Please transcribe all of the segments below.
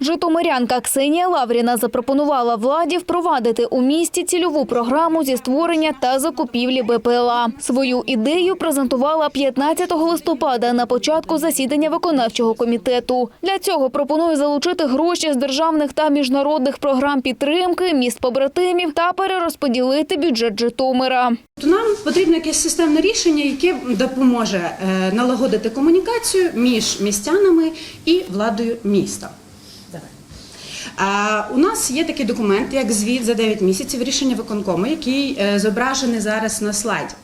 Житомирянка Ксенія Лавріна запропонувала владі впровадити у місті цільову програму зі створення та закупівлі БПЛА. Свою ідею презентувала 15 листопада на початку засідання виконавчого комітету. Для цього пропонує залучити гроші з державних та міжнародних програм підтримки, міст побратимів та перерозподілити бюджет Житомира. Нам потрібно якесь системне рішення, яке допоможе е, налагодити комунікацію між містянами і владою міста. У нас є такий документ, як звіт за 9 місяців рішення виконкому, який е, зображений зараз на слайді.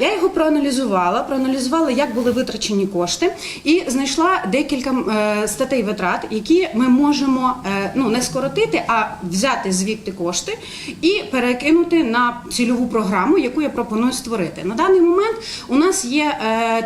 Я його проаналізувала, проаналізувала, як були витрачені кошти, і знайшла декілька е, статей витрат, які ми можемо е, ну не скоротити, а взяти звідти кошти і перекинути на цільову програму, яку я пропоную створити. На даний момент у нас є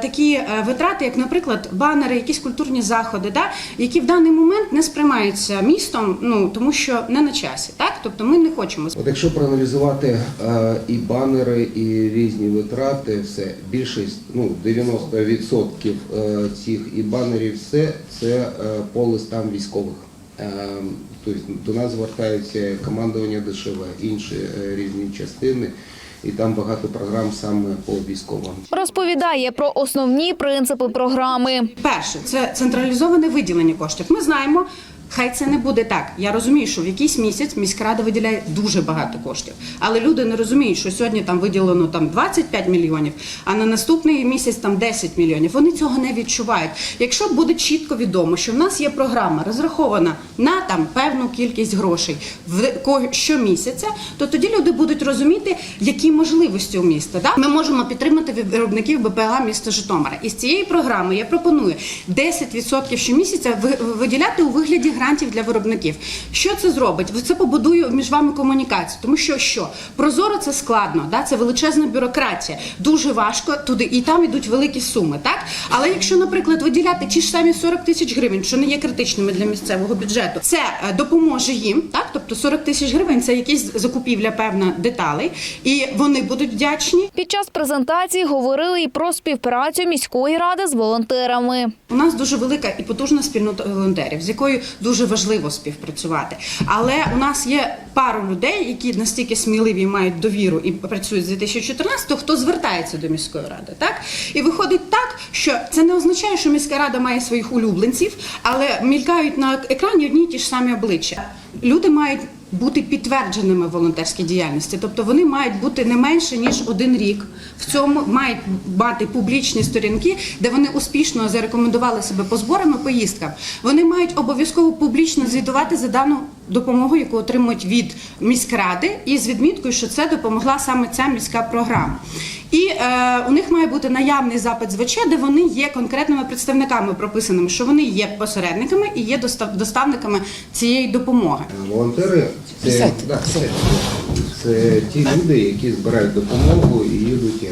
такі витрати, як, наприклад, банери, якісь культурні заходи, да, які в даний момент не сприймаються містом, ну тому що не на часі. Так, тобто ми не хочемо От якщо проаналізувати е, і банери, і різні витрати, все більшість, ну 90% е, цих і банерів, все це е, по листам військових. Е, тобто до нас звертаються командування ДШВ, інші е, різні частини, і там багато програм саме по військовим. Розповідає про основні принципи програми. Перше, це централізоване виділення коштів. Ми знаємо. Хай це не буде так. Я розумію, що в якийсь місяць міськрада виділяє дуже багато коштів, але люди не розуміють, що сьогодні там виділено там 25 мільйонів, а на наступний місяць там 10 мільйонів. Вони цього не відчувають. Якщо буде чітко відомо, що в нас є програма розрахована на там певну кількість грошей в щомісяця, то тоді люди будуть розуміти, які можливості у міста. Да? Ми можемо підтримати виробників БПЛА міста Житомира. І з цієї програми я пропоную 10% щомісяця ви- виділяти у вигляді грантів для виробників. Що це зробить? Це побудує між вами комунікацію, тому що що прозоро це складно, да? це величезна бюрократія. Дуже важко туди, і там йдуть великі суми. Так, але якщо, наприклад, виділяти ті ж самі 40 тисяч гривень, що не є критичними для місцевого бюджету, це е, допоможе їм. Так, тобто 40 тисяч гривень це якісь закупівля певна деталей, і вони будуть вдячні. Під час презентації говорили і про співпрацю міської ради з волонтерами. У нас дуже велика і потужна спільнота волонтерів, з якою дуже важливо співпрацювати. Але у нас є пару людей, які настільки сміливі і мають довіру і працюють з 2014-го, хто звертається до міської ради. Так і виходить так, що це не означає, що міська рада має своїх улюбленців, але мількають на екрані одні й ті ж самі обличчя. Люди мають бути підтвердженими в волонтерській діяльності, тобто вони мають бути не менше ніж один рік. В цьому мають мати публічні сторінки, де вони успішно зарекомендували себе по зборам і поїздкам. Вони мають обов'язково публічно звітувати за дану допомогу, яку отримують від міськради, і з відміткою, що це допомогла саме ця міська програма. І е, у них має бути наявний запит з ВЧ, де вони є конкретними представниками прописаними, що вони є посередниками і є достав- доставниками цієї допомоги. Волонтери це, да, це, це ті люди, які збирають допомогу і їдуть.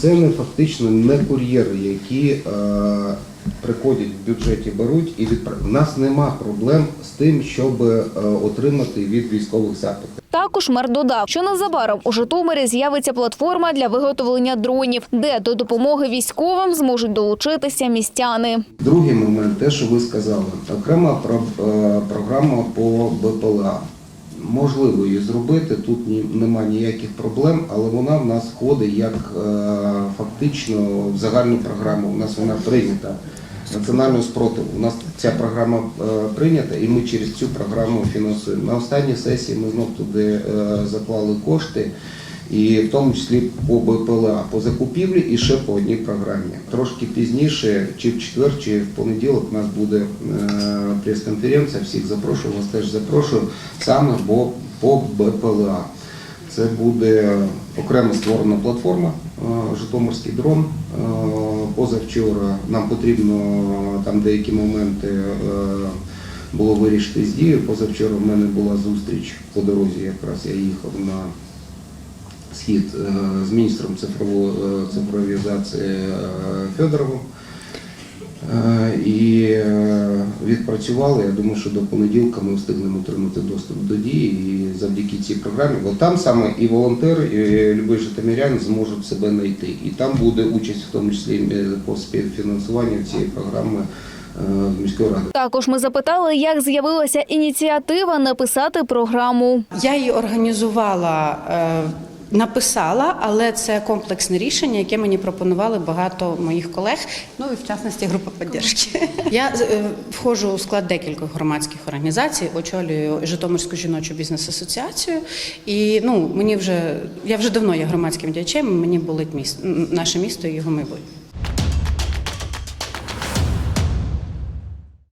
Це не фактично не кур'єри, які е, приходять в бюджеті, беруть і відправляють. У нас нема проблем з тим, щоб е, отримати від військових запити. Також мер додав, що незабаром у Житомирі з'явиться платформа для виготовлення дронів, де до допомоги військовим зможуть долучитися містяни. Другий момент, те, що ви сказали, окрема про- е, програма по БПЛА. Можливо її зробити, тут нема ніяких проблем, але вона в нас входить як е, фактично в загальну програму. У нас вона прийнята національного спротиву. У нас ця програма е, прийнята, і ми через цю програму фінансуємо. На останній сесії ми знов туди е, заклали кошти. І в тому числі по БПЛА, по закупівлі і ще по одній програмі. Трошки пізніше, чи в четвер, чи в понеділок, у нас буде е, прес-конференція. Всіх запрошую, вас теж запрошую саме по, БПЛА. Це буде окремо створена платформа е, Житомирський дрон. Е, Позавчора нам потрібно там деякі моменти. Було вирішити з дією. Позавчора в мене була зустріч по дорозі, якраз я їхав на схід е, з міністром цифрової е, цифровізації е, Федоровим. І відпрацювали. Я думаю, що до понеділка ми встигнемо отримати доступ до дії і завдяки цій програмі. Бо там саме і волонтер, і любий житомирянин зможуть себе знайти. І там буде участь, в тому числі по співфінансуванню цієї програми міської ради. Також ми запитали, як з'явилася ініціатива написати програму. Я її організувала. Написала, але це комплексне рішення, яке мені пропонували багато моїх колег, ну і в частності група підтримки. Я е, входжу у склад декількох громадських організацій, очолюю Житомирську жіночу бізнес-асоціацію. І ну мені вже я вже давно є громадським діячем. Мені болить місто, наше місто і його майбутнє.